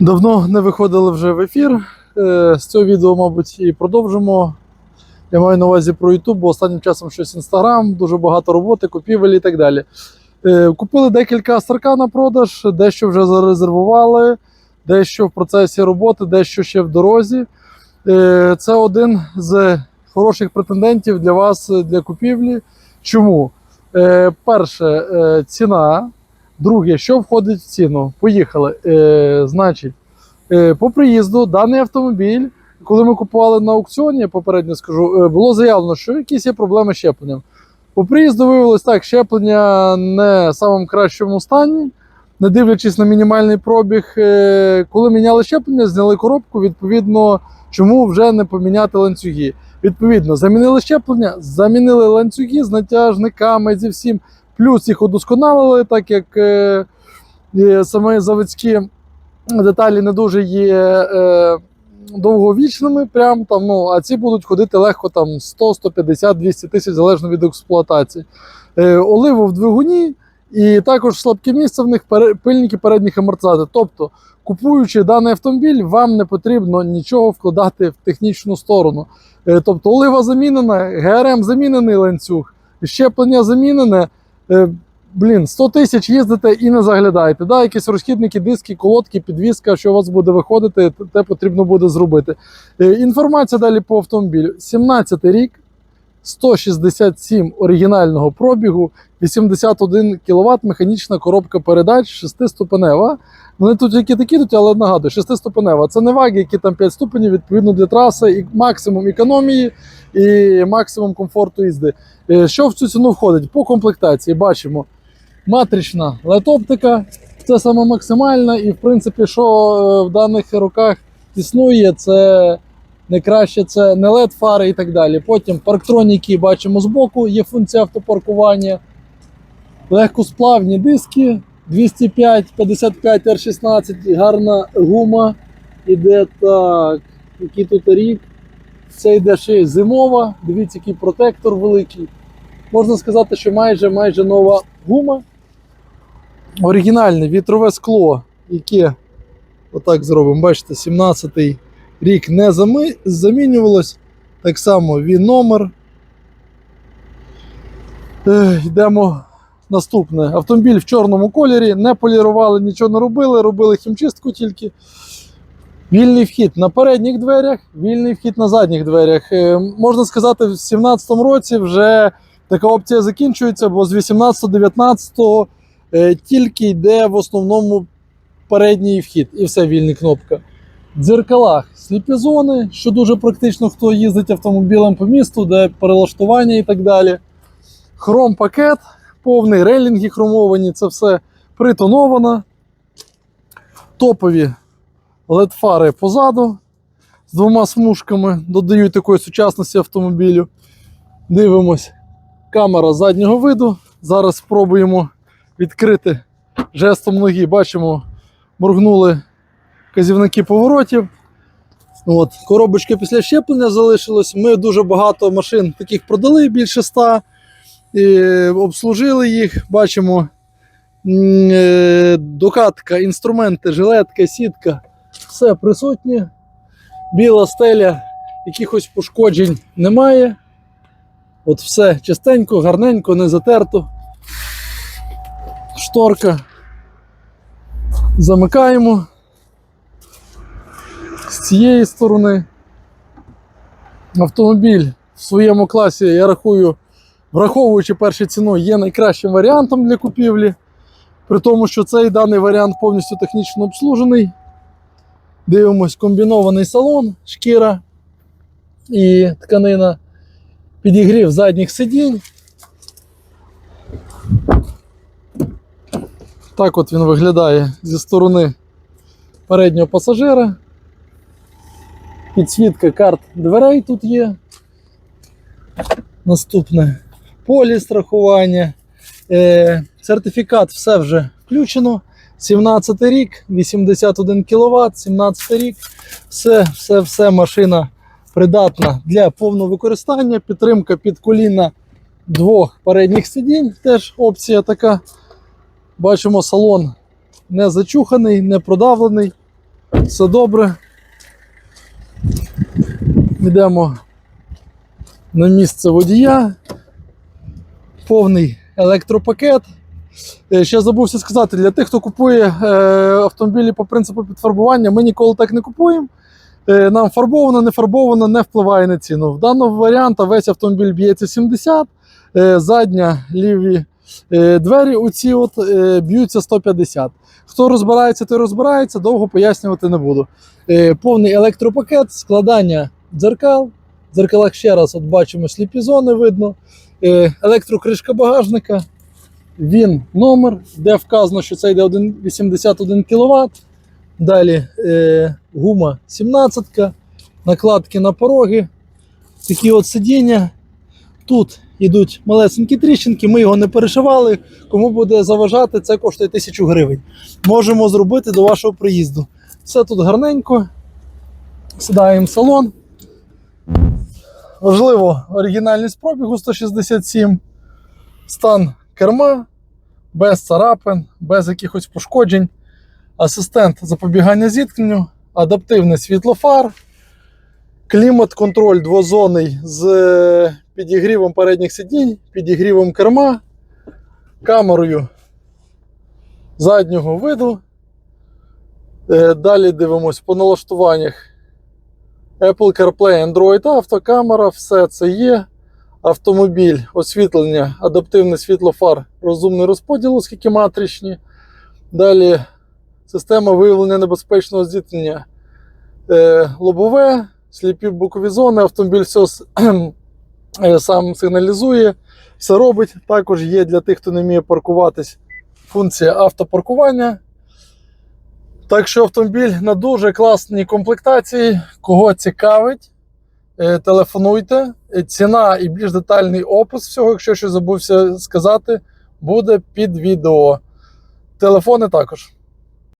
Давно не виходили вже в ефір. Е, З цього відео, мабуть, і продовжимо. Я маю на увазі про YouTube, бо останнім часом щось Instagram, дуже багато роботи, купівель і так далі. Е, Купили декілька Астрка на продаж, дещо вже зарезервували, дещо в процесі роботи, дещо ще в дорозі. Е, Це один з хороших претендентів для вас для купівлі. Чому? Перше, ціна. Друге, що входить в ціну? Поїхали. Е, значить, е, по приїзду даний автомобіль, коли ми купували на аукціоні, я попередньо скажу, е, було заявлено, що якісь є проблеми з щепленням. По приїзду виявилось так, щеплення не в самому кращому стані, не дивлячись на мінімальний пробіг. Е, коли міняли щеплення, зняли коробку, відповідно, чому вже не поміняти ланцюги. Відповідно, замінили щеплення, замінили ланцюги з натяжниками зі всім. Плюс їх удосконалили, так як е, е, саме заводські деталі не дуже є е, довговічними, прям, там, ну, а ці будуть ходити легко там 100, 150, 200 тисяч залежно від експлуатації. Оливу в двигуні, і також слабке місце в них пильники передніх амортизаторів. Тобто, купуючи даний автомобіль, вам не потрібно нічого вкладати в технічну сторону. Тобто, олива замінена, ГРМ замінений ланцюг, щеплення замінене. Е, Блін, 100 тисяч їздите і не заглядаєте. Да, якісь розхідники, диски, колодки, підвізка, що у вас буде виходити, те потрібно буде зробити. Е, Інформація далі по автомобілю. 17 рік, 167 оригінального пробігу, 81 кВт, механічна коробка передач, 6-ступенева. Вони тут які такі тут, але нагадую, 6-ступенева. Це не ваги, які там 5 ступенів, відповідно для траси, і максимум економії, і максимум комфорту їзди. Е, Що в цю ціну входить? По комплектації бачимо матрична LED-оптика, це саме максимальна, і в принципі, що е, в даних роках існує, це найкраще це не LED фари і так далі. Потім парктроніки бачимо збоку, є функція автопаркування, легкосплавні диски 205, 55 R16, гарна гума. Іде так, який тут рік. Це йде ще й зимова. Дивіться, який протектор великий. Можна сказати, що майже майже нова гума. Оригінальне вітрове скло, яке отак зробимо. Бачите, 17-й рік не замінювалось. Так само він номер. Йдемо наступне. Автомобіль в чорному кольорі, не полірували, нічого не робили, робили хімчистку тільки. Вільний вхід на передніх дверях, вільний вхід на задніх дверях. Е, можна сказати, в 2017 році вже така опція закінчується, бо з 18-19 е, тільки йде в основному передній вхід і все вільна кнопка. В дзеркалах сліпі зони, що дуже практично, хто їздить автомобілем по місту, де перелаштування і так далі. Хром пакет, повний рейлінги хромовані, це все притоновано. Топові LED-фари позаду з двома смужками, додають такої сучасності автомобілю. Дивимось, камера заднього виду. Зараз спробуємо відкрити жестом ноги. Бачимо, моргнули казівники поворотів. От, коробочки після щеплення залишилось. Ми дуже багато машин таких продали, більше 100. І обслужили їх. Бачимо е, докатка, інструменти, жилетка, сітка. Все присутнє. Біла стеля, якихось пошкоджень немає. От все чистенько, гарненько, не затерто. Шторка. Замикаємо. З цієї сторони. Автомобіль в своєму класі, я рахую, враховуючи першу ціну, є найкращим варіантом для купівлі. При тому, що цей даний варіант повністю технічно обслужений. Дивимось комбінований салон, шкіра і тканина. Підігрів задніх сидінь. Так от він виглядає зі сторони переднього пасажира. Підсвітка карт дверей тут є. Наступне полі страхування. Е, сертифікат все вже включено. 17 рік, 81 кВт, 17 рік. Все, все, все машина придатна для повного використання. Підтримка під коліна двох передніх сидінь. Теж опція така. Бачимо, салон не зачуханий, не продавлений. Все добре. Йдемо на місце водія. Повний електропакет. Е, Ще забувся сказати, для тих, хто купує е, автомобілі по принципу підфарбування, ми ніколи так не купуємо. Е, нам фарбовано, не фарбовано не впливає на ціну. В даному варіанті весь автомобіль б'ється 70, е, задня ліві двері оці от, б'ються 150. Хто розбирається, той розбирається, довго пояснювати не буду. Повний електропакет, складання дзеркал. В дзеркалах ще раз от бачимо сліпі зони видно. Електрокришка багажника. Він номер, де вказано, що це йде 81 кВт. Далі е, гума 17, накладки на пороги, такі от сидіння. Тут йдуть малесенькі тріщинки, ми його не перешивали. Кому буде заважати, це коштує 1000 гривень. Можемо зробити до вашого приїзду. Все тут гарненько. Сідаємо в салон. Важливо, оригінальність пробігу 167, стан керма, без царапин, без якихось пошкоджень, асистент запобігання зіткненню, адаптивне світло фар, клімат-контроль двозонний з е, підігрівом передніх сидінь, підігрівом керма, камерою заднього виду. Е, Далі дивимось по налаштуваннях. Apple CarPlay, Android Auto, камера, все це є. Автомобіль, освітлення, адаптивне світло фар, розумний розподіл, оскільки матричні. Далі система виявлення небезпечного зіткнення. Е, лобове, сліпі бокові зони, автомобіль все е, сам сигналізує, все робить. Також є для тих, хто не вміє паркуватись, функція автопаркування. Так що автомобіль на дуже класній комплектації. Кого цікавить, е, телефонуйте. Е, Ціна і більш детальний опис всього, якщо щось забувся сказати, буде під відео. Телефони також.